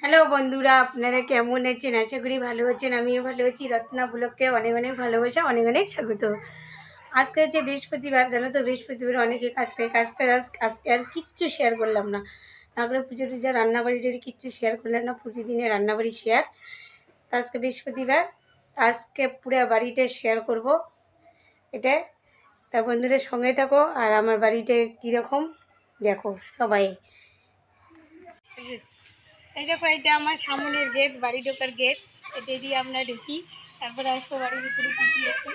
Hello বন্ধুরা, আপনারা কেমন আছেন? আশা করি ভালো আছেন, আমিও ভালো আছি। রত্না ব্লককে অনেক অনেক ভালোবাসা, অনেক অনেক স্বাগত। আজকে হচ্ছে বৃহস্পতিবার, জানো তো বৃহস্পতিবার অনেকে কাজ থেকে কাজটা আজ- আজকে আর কিচ্ছু শেয়ার করলাম না। না করে পুজো টুজা, রান্নাবাড়ি টাড়ি কিচ্ছু শেয়ার করলাম না, প্রতিদিনের রান্নাবাড়ি শেয়ার তা আজকে বৃহস্পতিবার আজকে পুরো বাড়িটা শেয়ার করব। এটা তা বন্ধুরা সঙ্গে থাকো, আর আমার বাড়িটা কীরকম? দেখো সবাই। এই দেখো, এটা আমার সামনের গেট বাড়ি ঢোকার গেট এটা দিয়ে আমরা ঢুকি। তারপরে আসব বাড়ির ভিতরে কী কী আছে,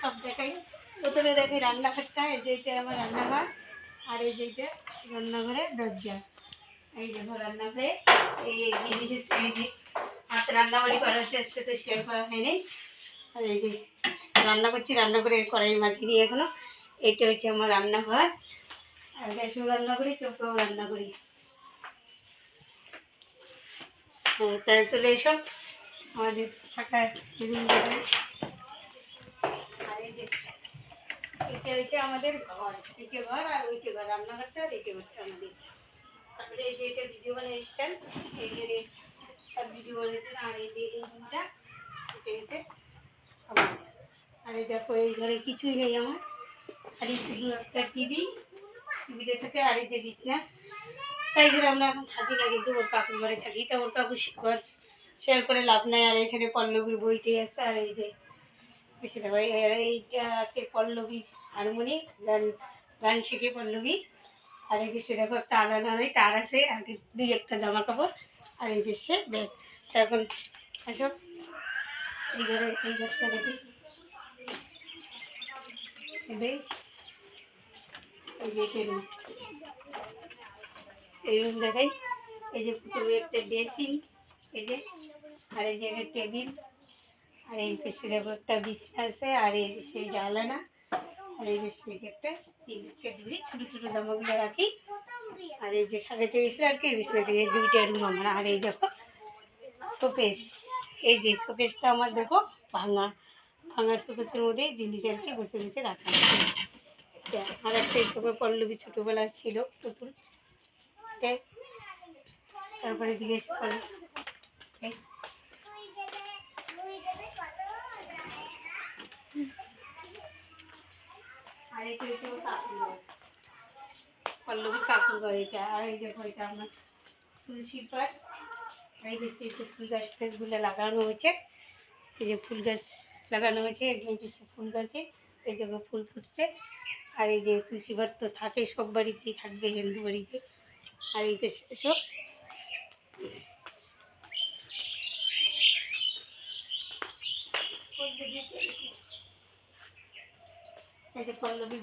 সব দেখাই। প্রথমে দেখি রান্নাঘরটা, এই যে এটা আমার রান্নাঘর। আর এই যে এটা রান্নাঘরের দরজা। এই দেখো, রান্নাঘরে এই জিনিস এই যে হাত রান্নাবাড়ি করা হচ্ছে, আজকে তো শেয়ার করা হয়নি। আর এই যে রান্না করছি, রান্না করে কড়াই মাছি নিয়ে এখনও। এটা হচ্ছে আমার রান্নাঘর। আর গ্যাসও রান্না করি চোখেও রান্না করি। তাহলে চলে এসো। আমাদের থাকা এটা হচ্ছে আমাদের ঘর। এইটা ঘর আর ওইটা ঘর। রান্নাঘরটা আর এইটা ঘরটা আমাদের। তারপরে এই যে এটা ভিডিও বানিয়ে স্ট্যান্ড এই যে সব ভিডিও বানাতে আর এই যে এই রুমটা এটা হচ্ছে আমার আর এই দেখো, এই ঘরে কিছুই নেই আমার। আর এই শুধু একটা টিভি টিভিতে থাকে আর এই যে বিছনা। তাই করে আমরা এখন থাকি না, কিন্তু ওর কাকুর ঘরে থাকি। তা ওর কাকু ঘর শেয়ার করে লাভ নাই, আর এখানে পল্লবীর বইটি আছে, আর এই যে এই- এইটা আছে পল্লবী হারমোনি, গান গান শিখে পল্লবী। আর এই বেশি দেখো একটা আলাদা নেই তার আছে, আর দুই একটা জামা কাপড়, আর এই বেশে ব্যাগ। তা এখন আসো, এই ঘরে, এই ঘরটা দেখি। এই। এই রুম দেখাই এই যে পুতুলের একটা ড্রেসিং, এই যে, আর এই যে একটা টেবিল, আর এই পাশে দেখো একটা বিছনা আছে, আর এই পাশে জানালা আর এই পাশে যে একটা তিনটে ঝুড়ি, ছোটো ছোটো জামাগুলো রাখি, আর এই যে সাড়ে তেইশে আর কি বিছনা থেকে দুইটা রুম আমার, আর এই দেখো শোকেস এই যে শোকেসটা আমার দেখো ভাঙা ভাঙা শোকেসের মধ্যে জিনিস আর কি বসে বসে রাখা আর একটা এইসবের পল্লবী ছোটোবেলার ছিল পুতুল তারপরে জিজ্ঞেস করে আর এটা হচ্ছে কাকুর পল্লবী কাকুর ঘর এটা, আর এই দেখো এটা আমার তুলসী পাট এই বেশি ফুল গাছ টাছগুলো লাগানো হয়েছে, এই যে ফুল গাছ লাগানো হয়েছে ফুল গাছে, এই দেখো ফুল ফুটছে। আর এই যে তুলসী পাট তো থাকে সব বাড়িতেই, থাকবে হিন্দু বাড়িতে। আর এই সব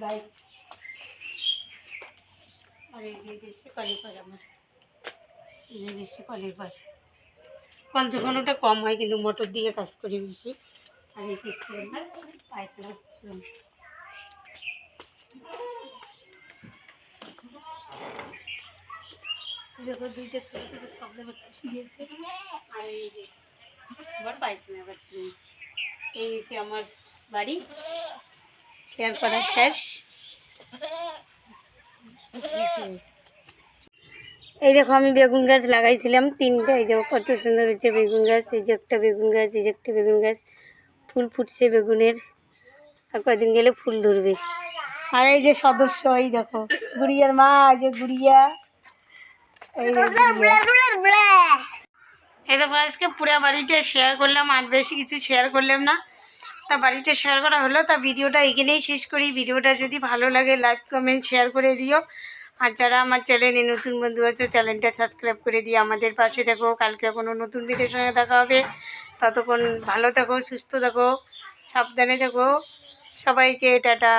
বাইক আর এই যে বেশি কলের আমার। কম হয়, কিন্তু মোটর দিয়ে কাজ করি বেশি। আর এই room। দেখো দুইটা ছোট ছোট শব্দ বাচ্চা শুয়েছে। আর এই যে আমার পায়খানা বাথরুম এই হচ্ছে আমার বাড়ি। শেয়ার করা শেষ। এই দেখো আমি বেগুন গাছ লাগাইছিলাম তিনটা। এই দেখো কত সুন্দর হচ্ছে বেগুন গাছ। এই যে একটা বেগুন গাছ এই যে একটা বেগুন গাছ। ফুল ফুটছে বেগুনের। আর কয়েকদিন গেলে ফুল ধরবে। আর এই যে সদস্য এই দেখো গুড়িয়ার মা এই যে গুড়িয়া। এই দেখো আজকে পুরো বাড়িটা শেয়ার করলাম আর বেশি কিছু শেয়ার করলাম না। তা বাড়িটা শেয়ার করা হলো তা ভিডিওটা এখানেই শেষ করি। ভিডিওটা যদি ভালো লাগে লাইক কমেন্ট শেয়ার করে দিও। আর যারা আমার চ্যানেলে নতুন বন্ধু আছো চ্যানেলটা সাবস্ক্রাইব করে দিয়ে আমাদের পাশে দেখো কালকে কোনো নতুন ভিডিওর সঙ্গে দেখা হবে। ততক্ষণ ভালো থাকো সুস্থ থাকো সাবধানে থাকো। সবাইকে টাটা।